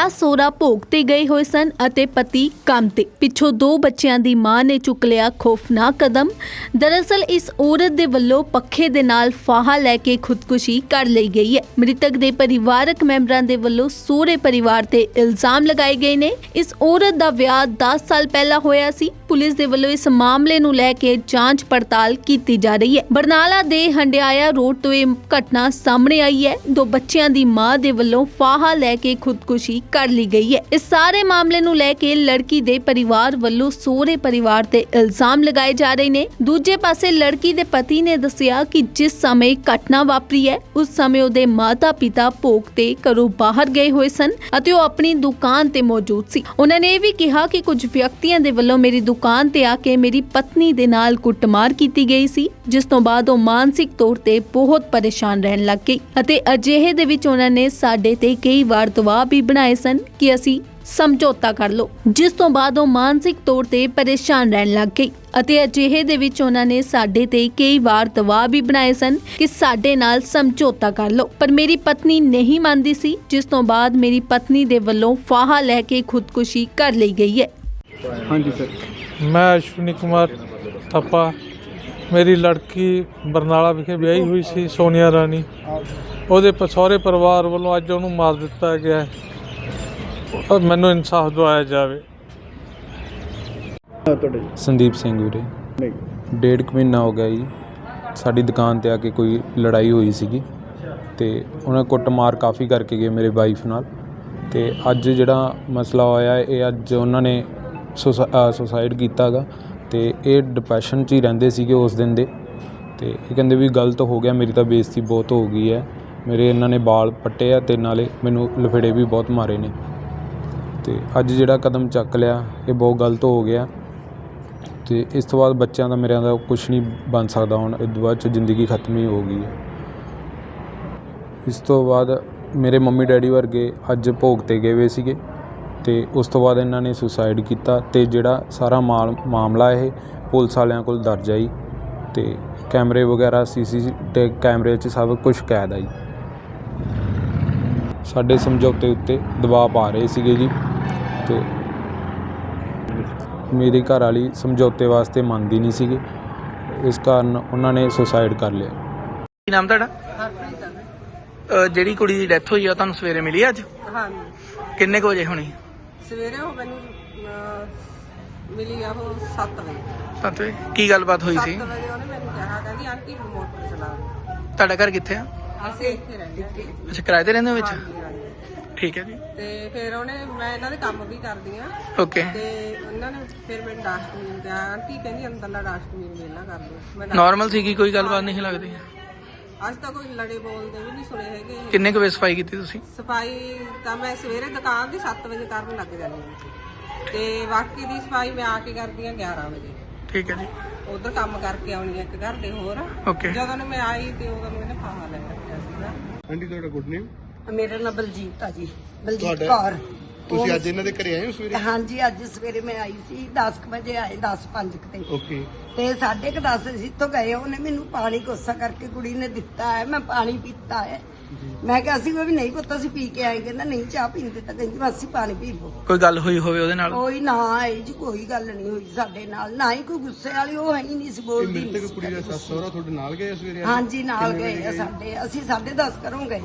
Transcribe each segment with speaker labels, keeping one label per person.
Speaker 1: ਸੱਸ ਸੋਹਰਾ ਭੋਗ ਤੇ ਗਏ ਹੋਏ ਸਨ ਅਤੇ ਪਤੀ ਕੰਮ ਤੇ। ਪਿੱਛੋਂ ਦੋ ਬੱਚਿਆਂ ਦੀ ਮਾਂ ਨੇ ਚੁੱਕ ਲਿਆ ਖੌਫਨਾਕ ਕਦਮ। ਦਰਅਸਲ ਇਸ ਔਰਤ ਦੇ ਵੱਲੋਂ ਪੱਖੇ ਦੇ ਨਾਲ ਫਾਹਾ ਲੈ ਕੇ ਖੁਦਕੁਸ਼ੀ ਕਰ ਲਈ ਗਈ ਹੈ। ਮ੍ਰਿਤਕ ਦੇ ਪਰਿਵਾਰਕ ਮੈਂਬਰਾਂ ਦੇ ਵੱਲੋਂ ਸਹੁਰੇ ਪਰਿਵਾਰ ਤੇ ਇਲਜ਼ਾਮ ਲਗਾਏ ਗਏ ਨੇ। ਇਸ ਔਰਤ ਦਾ ਵਿਆਹ 10 ਸਾਲ ਪਹਿਲਾਂ ਹੋਇਆ ਸੀ। ਪੁਲਿਸ ਦੇ ਵੱਲੋਂ ਇਸ ਮਾਮਲੇ ਨੂੰ ਲੈ ਕੇ ਜਾਂਚ ਪੜਤਾਲ ਕੀਤੀ ਜਾ ਰਹੀ ਹੈ। ਬਰਨਾਲਾ ਦੇ ਹੰਡਿਆਇਆ ਰੋਡ ਤੋਂ ਇਹ ਘਟਨਾ ਸਾਹਮਣੇ ਆਈ ਹੈ। ਦੋ ਬੱਚਿਆਂ ਦੀ ਮਾਂ ਦੇ ਵੱਲੋਂ ਫਾਹਾ ਲੈ ਕੇ ਖੁਦਕੁਸ਼ੀ ਕਰ ਲਈ ਗਈ ਹੈ। ਇਸ ਸਾਰੇ ਮਾਮਲੇ ਨੂੰ ਲੈ ਕੇ ਲੜਕੀ ਦੇ ਪਰਿਵਾਰ ਵੱਲੋਂ ਸਹੁਰੇ ਪਰਿਵਾਰ ਤੇ ਇਲਜ਼ਾਮ ਲਗਾਏ ਜਾ ਰਹੇ ਨੇ। ਦੂਜੇ ਪਾਸੇ ਲੜਕੀ ਦੇ ਪਤੀ ਨੇ ਦੱਸਿਆ ਕਿ ਜਿਸ ਸਮੇਂ ਘਟਨਾ ਵਾਪਰੀ ਹੈ, ਉਸ ਸਮੇਂ ਉਹਦੇ ਮਾਤਾ-ਪਿਤਾ ਭੋਗ ਤੇ ਘਰੋਂ ਬਾਹਰ ਗਏ ਹੋਏ ਸਨ ਅਤੇ ਉਹ ਆਪਣੀ ਦੁਕਾਨ ਤੇ ਮੌਜੂਦ ਸੀ। ਉਹਨਾਂ ਨੇ ਇਹ ਵੀ ਕਿਹਾ ਕਿ ਕੁਝ ਵਿਅਕਤੀਆਂ ਦੇ ਵੱਲੋਂ ਮੇਰੀ ਦੁਕਾਨ ਦੁਕਾਨ ਤੇ ਆ ਕੇ ਮੇਰੀ ਪਤਨੀ ਦੇ ਨਾਲ ਕੁੱਟਮਾਰ ਕੀਤੀ ਗਈ ਸੀ, ਜਿਸ ਤੋਂ ਬਾਅਦ ਉਹ ਮਾਨਸਿਕ ਤੌਰ ਤੇ ਬਹੁਤ ਪਰੇਸ਼ਾਨ ਰਹਿਣ ਲੱਗ ਗਈ ਅਤੇ ਅਜਿਹੇ ਦੇ ਵਿੱਚ ਉਹਨਾਂ ਨੇ ਸਾਡੇ ਤੇ ਕਈ ਵਾਰ ਦਬਾਅ ਵੀ ਬਣਾਏ ਸਨ ਕਿ ਅਸੀਂ ਸਮਝੌਤਾ ਕਰ ਲਓ, ਜਿਸ ਤੋਂ ਬਾਅਦ ਉਹ ਮਾਨਸਿਕ ਤੌਰ ਤੇ ਪਰੇਸ਼ਾਨ ਰਹਿਣ ਲੱਗ ਗਈ ਅਤੇ ਅਜਿਹੇ ਦੇ ਵਿੱਚ ਉਹਨਾਂ ਨੇ ਸਾਡੇ ਤੇ ਕਈ ਵਾਰ ਦਬਾਅ ਵੀ ਬਣਾਏ ਸਨ ਕਿ ਸਾਡੇ ਨਾਲ ਸਮਝੌਤਾ ਕਰ ਲਓ। ਪਰ ਮੇਰੀ ਪਤਨੀ ਨਹੀਂ ਮੰਨਦੀ ਸੀ, ਜਿਸ ਤੋਂ ਬਾਅਦ ਮੇਰੀ ਪਤਨੀ ਦੇ ਵੱਲੋਂ ਫਾਹਾ ਲੈ ਕੇ ਖੁਦਕੁਸ਼ੀ ਕਰ ਲਈ ਗਈ ਹੈ।
Speaker 2: ਹਾਂਜੀ ਸਰ।
Speaker 3: ਮੈਂ ਅਸ਼ਵਨੀ ਕੁਮਾਰ ਥੱਪਾ। ਮੇਰੀ ਲੜਕੀ ਬਰਨਾਲਾ ਵਿਖੇ ਵਿਆਹੀ ਹੋਈ ਸੀ ਸੋਨੀਆ ਰਾਣੀ। ਉਹਦੇ ਪ- ਸਹੁਰੇ ਪਰਿਵਾਰ ਵੱਲੋਂ ਅੱਜ ਉਹਨੂੰ ਮਾਰ ਦਿੱਤਾ ਗਿਆ ਹੈ। ਔਰ ਮੈਨੂੰ ਇਨਸਾਫ ਦਿਵਾਇਆ ਜਾਵੇ।
Speaker 2: ਤੁਹਾਡੇ
Speaker 4: ਸੰਦੀਪ ਸਿੰਘ ਵੀਰੇ।
Speaker 2: ਨਹੀਂ।
Speaker 4: ਡੇਢ ਕੁ ਮਹੀਨਾ ਹੋ ਗਿਆ ਜੀ। ਸਾਡੀ ਦੁਕਾਨ ਤੇ ਆ ਕੇ ਕੋਈ ਲੜਾਈ ਹੋਈ ਸੀਗੀ। ਤੇ ਉਹਨਾਂ ਕੁੱਟਮਾਰ ਕਾਫੀ ਕਰਕੇ ਗਏ ਮੇਰੇ ਵਾਈਫ ਨਾਲ। ਤੇ ਅੱਜ ਜਿਹੜਾ ਮਸਲਾ ਹੋਇਆ ਇਹ ਅੱਜ ਉਹਨਾਂ ਨੇ ਸੁਸਾਈਡ ਕੀਤਾਗਾ ਅਤੇ ਇਹ ਡਿਪਰੈਸ਼ਨ 'ਚ ਹੀ ਰਹਿੰਦੇ ਸੀਗੇ ਉਸ ਦਿਨ ਦੇ। ਅਤੇ ਇਹ ਕਹਿੰਦੇ ਵੀ ਗਲਤ ਹੋ ਗਿਆ, ਮੇਰੀ ਤਾਂ ਬੇਇੱਜ਼ਤੀ ਬਹੁਤ ਹੋ ਗਈ ਹੈ। ਮੇਰੇ ਇਹਨਾਂ ਨੇ ਵਾਲ ਪੱਟੇ ਆ ਅਤੇ ਨਾਲੇ ਮੈਨੂੰ ਲਫੇੜੇ ਵੀ ਬਹੁਤ ਮਾਰੇ ਨੇ। ਅਤੇ ਅੱਜ ਜਿਹੜਾ ਕਦਮ ਚੱਕ ਲਿਆ, ਇਹ ਬਹੁਤ ਗਲਤ ਹੋ ਗਿਆ। ਅਤੇ ਇਸ ਤੋਂ ਬਾਅਦ ਬੱਚਿਆਂ ਦਾ ਮੇਰਿਆਂ ਦਾ ਕੁਝ ਨਹੀਂ ਬਣ ਸਕਦਾ ਹੁਣ। ਇਸ ਤੋਂ ਬਾਅਦ ਚ ਜ਼ਿੰਦਗੀ ਖਤਮ ਹੀ ਹੋ ਗਈ ਹੈ। ਇਸ ਤੋਂ ਬਾਅਦ ਮੇਰੇ ਮੰਮੀ ਡੈਡੀ ਵਰਗੇ ਅੱਜ ਭੋਗ ਤੇ ਗਏ ਹੋਏ ਸੀਗੇ। ਤੇ ਉਸ ਤੋਂ ਬਾਅਦ ਇਹਨਾਂ ਨੇ ਸੁਸਾਈਡ ਕੀਤਾ ਤੇ ਜਿਹੜਾ ਸਾਰਾ ਮਾਲ ਮਾਮਲਾ ਇਹ ਪੁਲਿਸ ਵਾਲਿਆਂ ਕੋਲ ਦਰਜ ਆਈ ਤੇ ਕੈਮਰੇ ਵਗੈਰਾ ਸੀਸੀ ਤੇ ਕੈਮਰੇ 'ਚ ਸਭ ਕੁਝ ਕੈਦ ਆਈ ਸਾਡੇ ਸਮਝੌਤੇ ਉੱਤੇ ਦਬਾਅ ਪਾ ਰਹੇ ਸੀਗੇ ਜੀ ਤੇ ਮੇਰੀ ਘਰ ਵਾਲੀ ਸਮਝੌਤੇ ਵਾਸਤੇ ਮੰਨਦੀ ਨਹੀਂ ਸੀਗੀ। ਇਸ ਕਾਰਨ ਉਹਨਾਂ ਨੇ ਸੁਸਾਈਡ ਕਰ ਲਿਆ।
Speaker 5: ਕੀ ਨਾਮ ਤੁਹਾਡਾ? ਅਹ ਜਿਹੜੀ ਕੁੜੀ ਦੀ ਡੈਥ ਹੋਈ ਆ ਉਹ ਤੁਹਾਨੂੰ ਸਵੇਰੇ ਮਿਲੀ ਅੱਜ?
Speaker 6: ਹਾਂਜੀ।
Speaker 5: ਕਿੰਨੇ ਕੁ ਵਜੇ ਹੋਣੀ?
Speaker 6: ਸਵੇਰੇ ਉਹ ਮੈਨੂੰ ਅਹ, ਮਿਲੀ ਆ ਉਹ 7 ਵਜੇ।
Speaker 5: ਸੱਤ ਵਜੇ? ਕੀ ਗੱਲਬਾਤ ਹੋਈ
Speaker 6: 7
Speaker 5: ਸੀ
Speaker 6: ਵਜੇ ਉਹਨੇ ਮੈਨੂੰ ਕਿਹਾ ਕਹਿੰਦੀ ਆਂਟੀ ਮੋਟਰ ਚਲਾ
Speaker 5: ਤੁਹਾਡਾ ਘਰ ਕਿੱਥੇ ਆ?
Speaker 6: ਅਸੀਂ ਇੱਥੇ ਰਹਿੰਦੇ ਹਾਂ।
Speaker 5: ਅੱਛਾ ਕਿਰਾਏ ਤੇ ਰਹਿੰਦੇ ਹੋ ਵਿੱਚ?
Speaker 6: ਹਾਂਜੀ, ਹਾਂਜੀ।
Speaker 5: ਠੀਕ ਹੈ ਜੀ।
Speaker 6: ਤੇ ਫਿਰ ਉਹਨੇ ਮੈਂ ਇਹਨਾਂ ਦੇ ਕੰਮ ਵੀ ਕਰਦੀ ਆ
Speaker 5: ਓਕੇ।
Speaker 6: ਤੇ ਉਹਨਾਂ ਨੇ ਫਿਰ ਮੈਨੂੰ ਡਸਟਬਿਨ ਕਿਹਾ ਆਂਟੀ ਕਹਿੰਦੀ ਅੰਦਰਲਾ ਡਸਟਬਿਨ ਮੇਲਾ ਕਰ ਮੈਂ ਡਸਟਬਿਨ-
Speaker 5: ਨਾਰਮਲ ਸੀਗੀ ਕੋਈ ਗੱਲਬਾਤ ਨਹੀਂ ਸੀ ਲੱਗਦੀ।
Speaker 6: ਅੱਜ ਤੱਕ ਕੋਈ ਲੜੇ ਬੋਲਦੇ ਵੀ ਨਹੀਂ ਸੁਣੇ ਹੈਗੇ
Speaker 5: ਕਿੰਨੇ ਕੁ ਵਜੇ ਸਫ਼ਾਈ ਕੀਤੀ ਤੁਸੀਂ?
Speaker 6: ਸਫ਼ਾਈ ਤਾਂ ਮੈਂ ਸਵੇਰੇ ਦੁਕਾਨ ਦੀ 7 ਵਜੇ ਕਰਨ ਲੱਗ ਜਾਂਦੀ ਹਾਂ। ਤੇ ਬਾਕੀ ਦੀ ਸਫ਼ਾਈ ਮੈਂ ਆ ਕੇ ਕਰਦੀ ਆ 11 ਵਜੇ।
Speaker 5: ਠੀਕ ਹੈ ਜੀ।
Speaker 6: ਉਧਰ ਕੰਮ ਕਰਕੇ ਆਉਣੀ ਆ ਇੱਕ ਘਰ ਦੇ ਹੋਰ।
Speaker 5: ਓਕੇ
Speaker 6: ਜਦੋਂ ਨੂੰ ਮੈਂ ਆਈ ਤੇ ਉਦੋਂ ਨੂੰ ਇਹਨੇ ਫਾਹਾ ਲੈ ਰੱਖਿਆ ਸੀਗਾ।
Speaker 2: ਆਂਟੀ ਤੁਹਾਡਾ ਗੁੱਡ ਨੇਮ
Speaker 7: ਮੇਰਾ ਨਾਮ ਬਲਜੀਤ ਆ ਜੀ। ਬਲਜੀਤ
Speaker 2: ਤੁਹਾਡਾ?
Speaker 7: ਕੌਰ।
Speaker 2: ਤੁਸੀਂ ਅੱਜ ਇਹਨਾਂ ਦੇ ਘਰੇ ਆਏ ਹੋ ਸਵੇਰੇ?
Speaker 7: ਹਾਂਜੀ ਅੱਜ ਸਵੇਰੇ ਮੈਂ ਆਈ ਸੀ 10 ਕੁ ਵਜੇ ਆਏ 10 5 ਤੇ।
Speaker 2: ਓਕੇ
Speaker 7: ਤੇ ਸਾਢੇ ਕੁ 10 ਅਸੀਂ ਇੱਥੋਂ ਗਏ ਉਹਨੇ ਮੈਨੂੰ ਪਾਣੀ ਕੋਸਾ ਕਰਕੇ ਕੁੜੀ ਨੇ ਦਿੱਤਾ ਹੈ ਮੈਂ ਪਾਣੀ ਪੀਤਾ ਹੈ। ਮੈਂ ਕਿਹਾ ਅਸੀਂ ਉਹ ਵੀ ਨਹੀਂ ਪੁੱਤ ਅਸੀਂ ਪੀ ਕੇ ਆਏ ਕਹਿੰਦਾ ਨਹੀਂ ਚਾਹ ਪੀਂਦੇ ਤਾਂ ਕਹਿੰਦੀ ਬਸ ਅਸੀਂ ਪਾਣੀ ਪੀ ਲਓ।
Speaker 5: ਕੋਈ ਗੱਲ ਹੋਈ ਹੋਵੇ ਉਹਦੇ ਨਾਲ?
Speaker 7: ਕੋਈ ਨਾ ਆਈ ਜੀ ਕੋਈ ਗੱਲ ਨਹੀਂ ਹੋਈ ਸਾਡੇ ਨਾਲ ਨਾ ਹੀ ਕੋਈ ਗੁੱਸੇ ਵਾਲੀ ਉਹ ਹੈ ਹੀ ਨਹੀਂ ਸੀ
Speaker 2: ਇਹ
Speaker 7: ਬੋਲਦੀ। ਨਹੀਂ ਸੀ
Speaker 2: ਕੁੜੀ ਦਾ ਸੱਸ ਸਹੁਰਾ ਤੁਹਾਡੇ ਨਾਲ ਗਏ ਆ ਸਵੇਰੇ?
Speaker 7: ਹਾਂਜੀ ਨਾਲ ਗਏ ਆ ਸਾਡੇ ਅਸੀਂ 10:30 ਘਰੋਂ ਗਏ।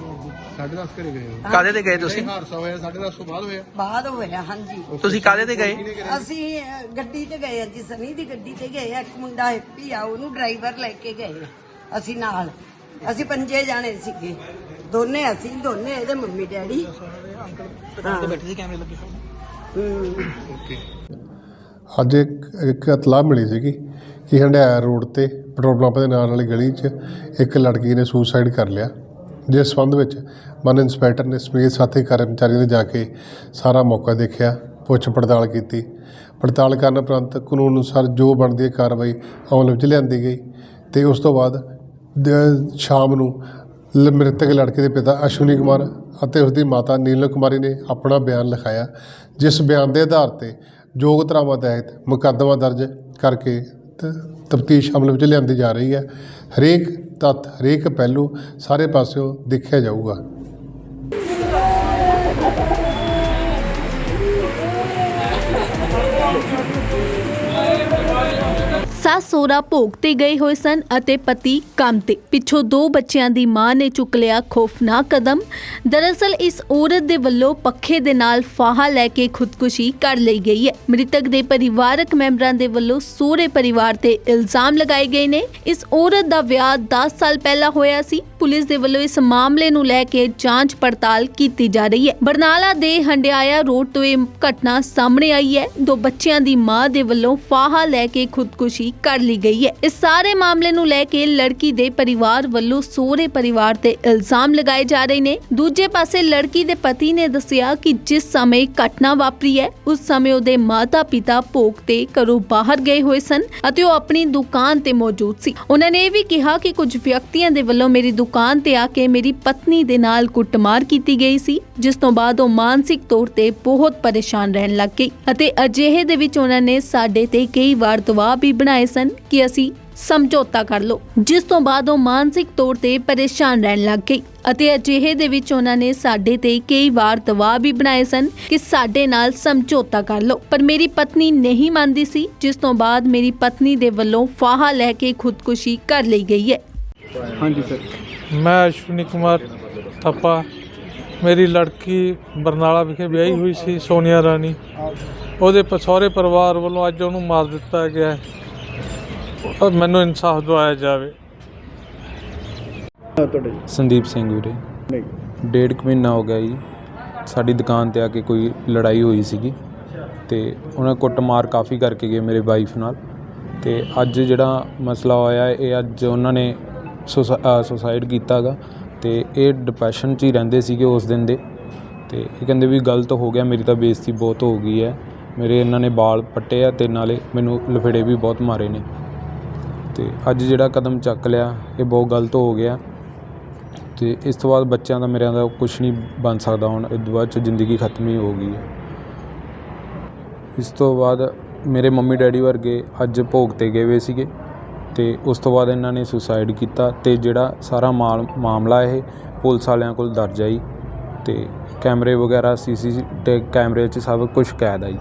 Speaker 7: ਆ ਜੀ
Speaker 2: 10:30 ਘਰੇ ਗਏ ਹੋ?
Speaker 5: ਕਾਦੇ ਤੇ ਗਏ ਤੁਸੀਂ?
Speaker 2: ਹਾਦਸਾ ਹੋਇਆ 10:30 ਤੋਂ ਬਾਅਦ ਹੋਇਆ।
Speaker 7: ਬਾਅਦ ਹੋਇਆ ਹਾਂਜੀ।
Speaker 5: ਤੁਸੀਂ ਕਾਦੇ ਤੇ ਗਏ?
Speaker 7: ਅਸੀਂ ਗੱਡੀ ਤੇ ਗਏ ਆ ਜੀ ਸਨੀ ਦੀ ਗੱਡੀ ਤੇ ਗਏ ਆ ਇੱਕ ਮੁੰਡਾ ਹੈਪੀ ਆ ਉਹਨੂੰ ਡਰਾਈਵਰ ਲੈ ਕੇ ਗਏ। ਅਸੀਂ ਨਾਲ। ਅਸੀਂ ਪੰਜੇ ਜਾਣੇ ਸੀਗੇ। ਦੋਨੇ ਅਸੀਂ ਦੋਨੇ ਇਹਦੇ ਮੰਮੀ ਡੈਡੀ।
Speaker 5: ਤੇ ਬੈਠੇ ਸੀ ਕੈਮਰੇ ਲੱਗੇ ਹੋਏ
Speaker 7: ਹਮ,
Speaker 2: ਓਕੇ
Speaker 8: ਅੱਜ ਇੱਕ ਇੱਕ ਇਤਲਾਹ ਮਿਲੀ ਸੀਗੀ ਕਿ ਹੰਡਿਆਇਆ ਰੋਡ ਤੇ ਪੈਟਰੋਲ ਪੰਪ ਦੇ ਨਾਲ ਵਾਲੀ ਗਲੀ 'ਚ ਇੱਕ ਲੜਕੀ ਨੇ ਸੁਸਾਈਡ ਕਰ ਲਿਆ। ਜਿਸ ਸੰਬੰਧ ਵਿੱਚ ਮਨ ਇੰਸਪੈਕਟਰ ਨੇ ਸਮੇਤ ਸਾਥੀ ਕਰਮਚਾਰੀਆਂ ਨੇ ਜਾ ਕੇ ਸਾਰਾ ਮੌਕਾ ਦੇਖਿਆ ਪੁੱਛ ਪੜਤਾਲ ਕੀਤੀ। ਪੜਤਾਲ ਕਰਨ ਉਪਰੰਤ ਕਾਨੂੰਨ ਅਨੁਸਾਰ ਜੋ ਬਣਦੀ ਹੈ ਕਾਰਵਾਈ ਅਮਲ ਵਿੱਚ ਲਿਆਂਦੀ ਗਈ ਤੇ ਉਸ ਤੋਂ ਬਾਅਦ ਸ਼ਾਮ ਨੂੰ ਮ੍ਰਿਤਕ ਲੜਕੇ ਦੇ ਪਿਤਾ ਅਸ਼ਵਨੀ ਕੁਮਾਰ ਅਤੇ ਉਸ ਦੀ ਮਾਤਾ ਨੀਲਮ ਕੁਮਾਰੀ ਨੇ ਆਪਣਾ ਬਿਆਨ ਲਿਖਾਇਆ, ਜਿਸ ਬਿਆਨ ਦੇ ਆਧਾਰ ਤੇ ਯੋਗ ਧਾਰਾਵਾਂ ਤਹਿਤ ਮੁਕੱਦਮਾ ਦਰਜ ਕਰਕੇ ਤਫਤੀਸ਼ ਅਮਲ ਵਿੱਚ ਲਿਆਂਦੀ ਜਾ ਰਹੀ ਹੈ। ਹਰੇਕ ਤੱਤ ਹਰੇਕ ਪਹਿਲੂ ਸਾਰੇ ਪਾਸਿਓਂ ਦੇਖਿਆ ਜਾਊਗਾ।
Speaker 1: ਸੱਸ ਸੋਰਾ ਭੋਗ ਗਏ ਹੋਏ ਸਨ ਅਤੇ ਪਤੀ ਕੰਮ ਤੇ। ਪਿੱਛੋਂ ਦੋ ਬੱਚਿਆਂ ਦੀ ਮਾਂ ਨੇ ਚੁੱਕ ਲਿਆ ਖੋਫਨਾਕ ਕਦਮ। ਦਰਅਸਲ ਇਸ ਔਰਤ ਦੇ ਵੱਲੋਂ ਪੱਖੇ ਦੇ ਨਾਲ ਫਾਹਾ ਲੈ ਕੇ ਖੁਦਕੁਸ਼ੀ ਕਰ ਲਈ ਗਈ ਹੈ। ਮ੍ਰਿਤਕ ਦੇ ਪਰਿਵਾਰਕ ਮੈਂਬਰਾਂ ਦੇ ਵੱਲੋਂ ਸੋਰੇ ਪਰਿਵਾਰ ਤੇ ਇਲਜ਼ਾਮ ਲਗਾਏ ਗਏ ਨੇ। ਇਸ ਔਰਤ ਦਾ ਵਿਆਹ 10 ਸਾਲ ਪਹਿਲਾਂ ਹੋਇਆ ਸੀ। ਪੁਲਿਸ ਦੇ ਵੱਲੋਂ ਇਸ ਮਾਮਲੇ ਨੂੰ ਲੈ ਕੇ ਜਾਂਚ ਪੜਤਾਲ ਕੀਤੀ ਜਾ ਰਹੀ ਹੈ। ਬਰਨਾਲਾ ਦੇ ਹੰਡਿਆਇਆ ਰੋਡ ਤੋਂ ਇਹ ਘਟਨਾ ਸਾਹਮਣੇ ਆਈ ਹੈ। ਦੋ ਬੱਚਿਆਂ ਦੀ ਮਾਂ ਦੇ ਵੱਲੋਂ ਫਾਹਾ ਲੈ ਕੇ ਖੁਦਕੁਸ਼ੀ ਕਰ ਲਈ ਗਈ ਹੈ। ਇਸ ਸਾਰੇ ਮਾਮਲੇ ਨੂੰ ਲੈ ਕੇ ਲੜਕੀ ਦੇ ਪਰਿਵਾਰ ਵੱਲੋਂ ਸਹੁਰੇ ਪਰਿਵਾਰ ਤੇ ਇਲਜ਼ਾਮ ਲਗਾਏ ਜਾ ਰਹੇ ਨੇ। ਦੂਜੇ ਪਾਸੇ ਲੜਕੀ ਦੇ ਪਤੀ ਨੇ ਦੱਸਿਆ ਕਿ ਜਿਸ ਸਮੇਂ ਘਟਨਾ ਵਾਪਰੀ ਹੈ, ਉਸ ਸਮੇਂ ਉਹਦੇ ਮਾਤਾ-ਪਿਤਾ ਭੋਗ ਤੇ ਘਰੋਂ ਬਾਹਰ ਗਏ ਹੋਏ ਸਨ ਅਤੇ ਉਹ ਆਪਣੀ ਦੁਕਾਨ ਤੇ ਮੌਜੂਦ ਸੀ। ਉਹਨਾਂ ਨੇ ਇਹ ਵੀ ਕਿਹਾ ਕਿ ਕੁਝ ਵਿਅਕਤੀਆਂ ਦੇ ਵੱਲੋਂ ਮੇਰੀ ਦੁਕਾਨ ਦੁਕਾਨ ਤੇ ਆ ਕੇ ਮੇਰੀ ਪਤਨੀ ਦੇ ਨਾਲ ਕੁੱਟਮਾਰ ਕੀਤੀ ਗਈ ਸੀ, ਜਿਸ ਤੋਂ ਬਾਅਦ ਉਹ ਮਾਨਸਿਕ ਤੌਰ ਤੇ ਬਹੁਤ ਪਰੇਸ਼ਾਨ ਰਹਿਣ ਲੱਗ ਗਈ ਅਤੇ ਅਜਿਹੇ ਦੇ ਵਿੱਚ ਉਹਨਾਂ ਨੇ ਸਾਡੇ ਤੇ ਕਈ ਵਾਰ ਦਬਾਅ ਵੀ ਬਣਾਏ ਸਨ ਕਿ ਅਸੀਂ ਸਮਝੌਤਾ ਕਰ ਲਓ, ਜਿਸ ਤੋਂ ਬਾਅਦ ਉਹ ਮਾਨਸਿਕ ਤੌਰ ਤੇ ਪਰੇਸ਼ਾਨ ਰਹਿਣ ਲੱਗ ਗਈ ਅਤੇ ਅਜਿਹੇ ਦੇ ਵਿੱਚ ਉਹਨਾਂ ਨੇ ਸਾਡੇ ਤੇ ਕਈ ਵਾਰ ਦਬਾਅ ਵੀ ਬਣਾਏ ਸਨ ਕਿ ਸਾਡੇ ਨਾਲ ਸਮਝੌਤਾ ਕਰ ਲਓ। ਪਰ ਮੇਰੀ ਪਤਨੀ ਨਹੀਂ ਮੰਨਦੀ ਸੀ, ਜਿਸ ਤੋਂ ਬਾਅਦ ਮੇਰੀ ਪਤਨੀ ਦੇ ਵੱਲੋਂ ਫਾਹਾ ਲੈ ਕੇ ਖੁਦਕੁਸ਼ੀ ਕਰ ਲਈ ਗਈ ਹੈ।
Speaker 3: ਮੈਂ ਅਸ਼ਵਨੀ ਕੁਮਾਰ ਥੱਪਾ। ਮੇਰੀ ਲੜਕੀ ਬਰਨਾਲਾ ਵਿਖੇ ਵਿਆਹੀ ਹੋਈ ਸੀ ਸੋਨੀਆ ਰਾਣੀ। ਉਹਦੇ ਪ- ਸਹੁਰੇ ਪਰਿਵਾਰ ਵੱਲੋਂ ਅੱਜ ਉਹਨੂੰ ਮਾਰ ਦਿੱਤਾ ਗਿਆ ਹੈ। ਔਰ ਮੈਨੂੰ ਇਨਸਾਫ ਦਿਵਾਇਆ ਜਾਵੇ।
Speaker 4: ਸੰਦੀਪ ਸਿੰਘ ਵੀਰੇ। ਡੇਢ ਕੁ ਮਹੀਨਾ ਹੋ ਗਿਆ ਜੀ। ਸਾਡੀ ਦੁਕਾਨ ਤੇ ਆ ਕੇ ਕੋਈ ਲੜਾਈ ਹੋਈ ਸੀਗੀ। ਤੇ ਉਹਨਾਂ ਕੁੱਟਮਾਰ ਕਾਫੀ ਕਰਕੇ ਗਏ ਮੇਰੇ ਵਾਈਫ ਨਾਲ। ਤੇ ਅੱਜ ਜਿਹੜਾ ਮਸਲਾ ਹੋਇਆ ਇਹ ਅੱਜ ਉਹਨਾਂ ਨੇ ਸੁਸਾਈਡ ਕੀਤਾਗਾ ਅਤੇ ਇਹ ਡਿਪਰੈਸ਼ਨ 'ਚ ਹੀ ਰਹਿੰਦੇ ਸੀਗੇ ਉਸ ਦਿਨ ਦੇ। ਅਤੇ ਇਹ ਕਹਿੰਦੇ ਵੀ ਗਲਤ ਹੋ ਗਿਆ, ਮੇਰੀ ਤਾਂ ਬੇਇੱਜ਼ਤੀ ਬਹੁਤ ਹੋ ਗਈ ਹੈ। ਮੇਰੇ ਇਹਨਾਂ ਨੇ ਵਾਲ ਪੱਟੇ ਆ ਅਤੇ ਨਾਲੇ ਮੈਨੂੰ ਲਫੇੜੇ ਵੀ ਬਹੁਤ ਮਾਰੇ ਨੇ। ਅਤੇ ਅੱਜ ਜਿਹੜਾ ਕਦਮ ਚੱਕ ਲਿਆ, ਇਹ ਬਹੁਤ ਗਲਤ ਹੋ ਗਿਆ। ਅਤੇ ਇਸ ਤੋਂ ਬਾਅਦ ਬੱਚਿਆਂ ਦਾ ਮੇਰਿਆਂ ਦਾ ਕੁਛ ਨਹੀਂ ਬਣ ਸਕਦਾ ਹੁਣ। ਇਹ ਤੋਂ ਬਾਅਦ ਚ ਜ਼ਿੰਦਗੀ ਖਤਮ ਹੀ ਹੋ ਗਈ ਹੈ। ਇਸ ਤੋਂ ਬਾਅਦ ਮੇਰੇ ਮੰਮੀ ਡੈਡੀ ਵਰਗੇ ਅੱਜ ਭੋਗ ਤੇ ਗਏ ਹੋਏ ਸੀਗੇ। ਤੇ ਉਸ ਤੋਂ ਬਾਅਦ ਇਹਨਾਂ ਨੇ ਸੁਸਾਈਡ ਕੀਤਾ ਤੇ ਜਿਹੜਾ ਸਾਰਾ ਮਾਲ ਮਾਮਲਾ ਇਹ ਪੁਲਿਸ ਵਾਲਿਆਂ ਕੋਲ ਦਰਜ ਜੀ ਤੇ ਕੈਮਰੇ ਵਗੈਰਾ ਸੀਸੀ ਤੇ ਕੈਮਰੇ 'ਚ ਸਭ ਕੁਝ ਕੈਦ ਜੀ।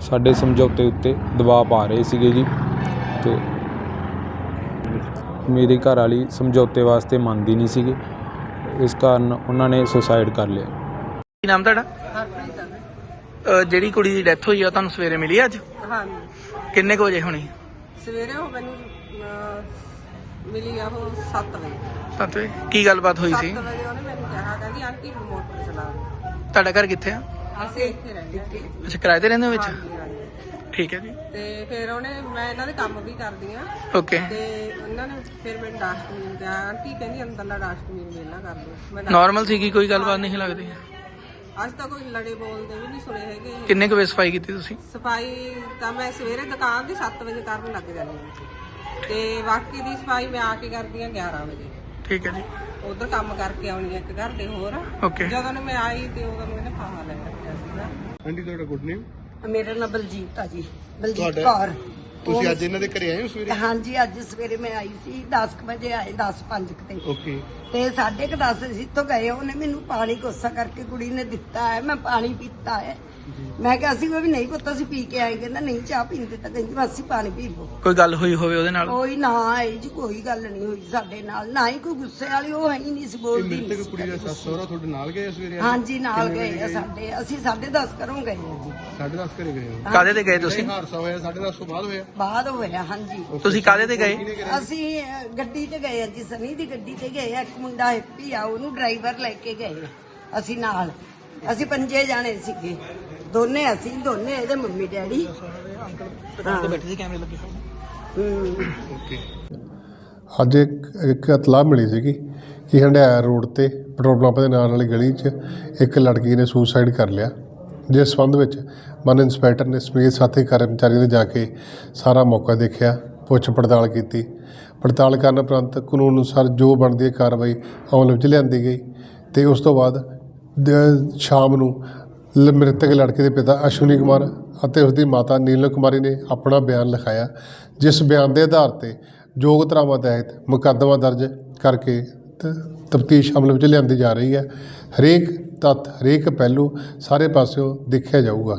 Speaker 4: ਸਾਡੇ ਸਮਝੌਤੇ ਉੱਤੇ ਦਬਾਅ ਪਾ ਰਹੇ ਸੀਗੇ ਜੀ ਤੇ ਮੇਰੀ ਘਰ ਵਾਲੀ ਸਮਝੌਤੇ ਵਾਸਤੇ ਮੰਨਦੀ ਨਹੀਂ ਸੀਗੀ। ਇਸ ਕਾਰਨ ਉਹਨਾਂ ਨੇ ਸੁਸਾਈਡ ਕਰ ਲਿਆ।
Speaker 5: ਕੀ ਨਾਮ ਤੁਹਾਡਾ?
Speaker 6: ਹਰਪ੍ਰੀਤ
Speaker 5: ਜਿਹੜੀ ਕੁੜੀ ਦੀ ਡੈਥ ਹੋਈ ਆ ਤੁਹਾਨੂੰ ਸਵੇਰੇ ਮਿਲੀ ਅੱਜ?
Speaker 6: ਹਾਂਜੀ।
Speaker 5: ਕਿੰਨੇ ਕੁ ਵਜੇ ਹੋਣੀ?
Speaker 6: ਸਵੇਰੇ ਉਹ ਮੈਨੂੰ ਅਹ, ਮਿਲੀ ਆ ਉਹ 7 ਵਜੇ।
Speaker 5: ਵਜੇ? ਕੀ ਗੱਲਬਾਤ ਹੋਈ
Speaker 6: 7
Speaker 5: ਸੀ
Speaker 6: ਵਜੇ ਉਹਨੇ ਮੈਨੂੰ ਕਿਹਾ ਕਹਿੰਦੀ ਆਂਟੀ ਮੋਟਰ ਚਲਾ ਦਿਓ।
Speaker 5: ਤੁਹਾਡਾ ਘਰ ਕਿੱਥੇ ਆ?
Speaker 6: ਅਸੀਂ ਇੱਥੇ ਰਹਿੰਦੇ ਹਾਂ।
Speaker 5: ਅੱਛਾ ਕਿਰਾਏ ਤੇ ਰਹਿੰਦੇ ਹੋ ਵਿੱਚ?
Speaker 6: ਹਾਂਜੀ, ਹਾਂਜੀ।
Speaker 5: ਠੀਕ ਹੈ ਜੀ।
Speaker 6: ਤੇ ਫਿਰ ਉਹਨੇ ਮੈਂ ਇਹਨਾਂ ਦੇ ਕੰਮ ਵੀ ਕਰਦੀ ਆ
Speaker 5: ਓਕੇ।
Speaker 6: ਤੇ ਉਹਨਾਂ ਨੇ ਫਿਰ ਮੈਨੂੰ ਡਾਸਟਬਿਨ ਕਿਹਾ ਆਂਟੀ ਕਹਿੰਦੀ ਅੰਦਰਲਾ ਡਾਸਟਬਿਨ ਵੇਲਾ ਕਰ ਦਿਓ। ਮੈਂ
Speaker 5: ਨਾਰਮਲ ਸੀਗੀ ਕੋਈ ਗੱਲਬਾਤ ਨਹੀਂ ਲੱਗਦੀ।
Speaker 6: ਅੱਜ ਤੱਕ ਕੋਈ ਲੜੇ ਬੋਲਦੇ ਵੀ ਨਹੀਂ ਸੁਣੇ ਹੈਗੇ।
Speaker 5: ਕਿੰਨੇ ਕੁ ਵਜੇ ਸਫ਼ਾਈ ਕੀਤੀ ਤੁਸੀਂ?
Speaker 6: ਸਫ਼ਾਈ ਤਾਂ ਮੈਂ ਸਵੇਰੇ ਦੁਕਾਨ ਦੀ 7 ਵਜੇ ਕਰਨ ਲੱਗ ਜਾਂਦੀ ਹਾਂ। ਤੇ ਬਾਕੀ ਦੀ ਸਫ਼ਾਈ ਮੈਂ ਆ ਕੇ ਕਰਦੀ ਹਾਂ 11 ਵਜੇ।
Speaker 5: ਠੀਕ ਹੈ ਜੀ।
Speaker 6: ਉਧਰ ਕੰਮ ਕਰਕੇ ਆਉਣੀ ਆ ਇੱਕ ਘਰ ਦੇ ਹੋਰ।
Speaker 5: ਓਕੇ
Speaker 6: ਜਦੋਂ ਨੂੰ ਮੈਂ ਆਈ ਤੇ ਉਦੋਂ ਨੂੰ ਇਹਨੇ ਫਾਹਾ ਲੈ ਰੱਖਿਆ ਸੀਗਾ।
Speaker 2: ਆਂਟੀ ਤੁਹਾਡਾ ਗੁੱਡ ਨੇਮ
Speaker 7: ਮੇਰਾ ਨਾਮ ਬਲਜੀਤ ਆ ਜੀ। ਬਲਜੀਤ
Speaker 2: ਤੁਹਾਡਾ?
Speaker 7: ਕੌਰ।
Speaker 2: ਤੁਸੀਂ ਅੱਜ ਇਹਨਾਂ ਦੇ ਘਰੇ ਆਏ ਹੋ ਸਵੇਰੇ?
Speaker 7: ਹਾਂਜੀ ਅੱਜ ਸਵੇਰੇ ਮੈਂ ਆਈ ਸੀ 10 ਕੁ ਵਜੇ ਆਏ 10 5 ਤੇ।
Speaker 2: ਓਕੇ
Speaker 7: ਤੇ ਸਾਢੇ ਕੁ 10 ਅਸੀਂ ਤੋਂ ਗਏ ਉਹਨੇ ਮੈਨੂੰ ਪਾਣੀ ਕੋਸਾ ਕਰਕੇ ਕੁੜੀ ਨੇ ਦਿੱਤਾ ਹੈ ਮੈਂ ਪਾਣੀ ਪੀਤਾ ਹੈ। ਮੈਂ ਕਿਹਾ ਅਸੀਂ ਉਹ ਵੀ ਨਹੀਂ ਪੁੱਤ ਅਸੀਂ ਪੀ ਕੇ ਆਏ। ਕਹਿੰਦਾ ਨਹੀਂ ਚਾਹ ਪੀਂਦੇ ਤਾਂ ਕਹਿੰਦੀ ਮਾਸੀ ਪਾਣੀ ਪੀ ਲਓ।
Speaker 5: ਕੋਈ ਗੱਲ ਹੋਈ ਹੋਵੇ ਉਹਦੇ ਨਾਲ?
Speaker 7: ਕੋਈ ਨਾ ਇਹ ਜੀ ਕੋਈ ਗੱਲ ਨਹੀਂ ਹੋਈ ਸਾਡੇ ਨਾਲ। ਨਾ ਹੀ ਕੋਈ ਗੁੱਸੇ ਵਾਲੀ ਉਹ ਹੈ ਹੀ ਨਹੀਂ ਸੀ ਬੋਲਦੀ
Speaker 2: ਮ੍ਰਿਤਕ
Speaker 7: ਸੀ
Speaker 2: ਕੁੜੀ ਦਾ ਸੱਸ ਸਹੁਰਾ ਤੁਹਾਡੇ ਨਾਲ ਗਏ ਸਵੇਰੇ?
Speaker 7: ਹਾਂਜੀ ਨਾਲ ਗਏ ਆ ਸਾਡੇ ਅਸੀਂ 10:30 ਘਰੋਂ ਗਏ। ਆ ਜੀ
Speaker 2: ਸਾਢੇ ਦਸ ਘਰੇ ਗਏ
Speaker 5: ਕਾਦੇ ਤੇ ਗਏ ਤੁਸੀਂ?
Speaker 2: ਹਾਦਸਾ ਹੋਇਆ ਸਾਢੇ ਦਸ ਤੋਂ ਬਾਅਦ ਹੋਇਆ।
Speaker 7: ਬਾਅਦ ਹੋਇਆ ਹਾਂਜੀ।
Speaker 5: ਤੁਸੀਂ ਕਾਦੇ ਤੇ ਗਏ?
Speaker 7: ਅਸੀਂ ਅਹ, ਗੱਡੀ ਤੇ ਗਏ ਆ ਜੀ ਸਨੀ ਦੀ ਗੱਡੀ ਤੇ ਗਏ ਆ ਇੱਕ ਮੁੰਡਾ ਹੈਪੀ ਆ ਉਹਨੂੰ ਡਰਾਈਵਰ ਲੈ ਕੇ ਗਏ ਆ। ਅਸੀਂ ਨਾਲ। ਅਸੀਂ ਪੰਜੇ ਜਾਣੇ ਸੀਗੇ। ਦੋਨੇ ਅਸੀਂ ਦੋਨੇ ਇਹਦੇ ਮੰਮੀ ਡੈਡੀ। ਹਾਂ।
Speaker 5: ਬੈਠੇ ਸੀ ਕੈਮਰੇ ਲੱਗੇ ਹੋਏ।
Speaker 7: ਹਮ।
Speaker 2: ਓਕੇ
Speaker 8: ਅੱਜ ਇੱਕ ਇੱਕ ਇਤਲਾਹ ਮਿਲੀ ਸੀਗੀ ਕਿ ਹੰਡਿਆਇਆ ਰੋਡ ਤੇ ਪੈਟਰੋਲ ਪੰਪ ਦੇ ਨਾਲ ਵਾਲੀ ਗਲੀ 'ਚ ਇੱਕ ਲੜਕੀ ਨੇ ਸੁਸਾਈਡ ਕਰ ਲਿਆ। ਜਿਸ ਸੰਬੰਧ ਵਿੱਚ ਮਨ ਇੰਸਪੈਕਟਰ ਨੇ ਸਮੇਤ ਸਾਥੀ ਕਰਮਚਾਰੀਆਂ ਨੇ ਜਾ ਕੇ ਸਾਰਾ ਮੌਕਾ ਦੇਖਿਆ, ਪੁੱਛ ਪੜਤਾਲ ਕੀਤੀ। ਪੜਤਾਲ ਕਰਨ ਉਪਰੰਤ ਕਾਨੂੰਨ ਅਨੁਸਾਰ ਜੋ ਬਣਦੀ ਹੈ ਕਾਰਵਾਈ ਅਮਲ ਵਿੱਚ ਲਿਆਂਦੀ ਗਈ ਤੇ ਉਸ ਤੋਂ ਬਾਅਦ ਸ਼ਾਮ ਨੂੰ ਮ੍ਰਿਤਕ ਲੜਕੇ ਦੇ ਪਿਤਾ ਅਸ਼ਵਨੀ ਕੁਮਾਰ ਅਤੇ ਉਸ ਦੀ ਮਾਤਾ ਨੀਲਮ ਕੁਮਾਰੀ ਨੇ ਆਪਣਾ ਬਿਆਨ ਲਿਖਾਇਆ, ਜਿਸ ਬਿਆਨ ਦੇ ਆਧਾਰ ਤੇ ਯੋਗ ਧਰਾਵਾਂ ਤਹਿਤ ਮੁਕੱਦਮਾ ਦਰਜ ਕਰਕੇ ਤਫਤੀਸ਼ ਅਮਲ ਵਿੱਚ ਲਿਆਂਦੀ ਜਾ ਰਹੀ ਹੈ। ਹਰੇਕ ਤੱਤ ਹਰੇਕ ਪਹਿਲੂ ਸਾਰੇ ਪਾਸਿਓਂ ਦੇਖਿਆ ਜਾਊਗਾ।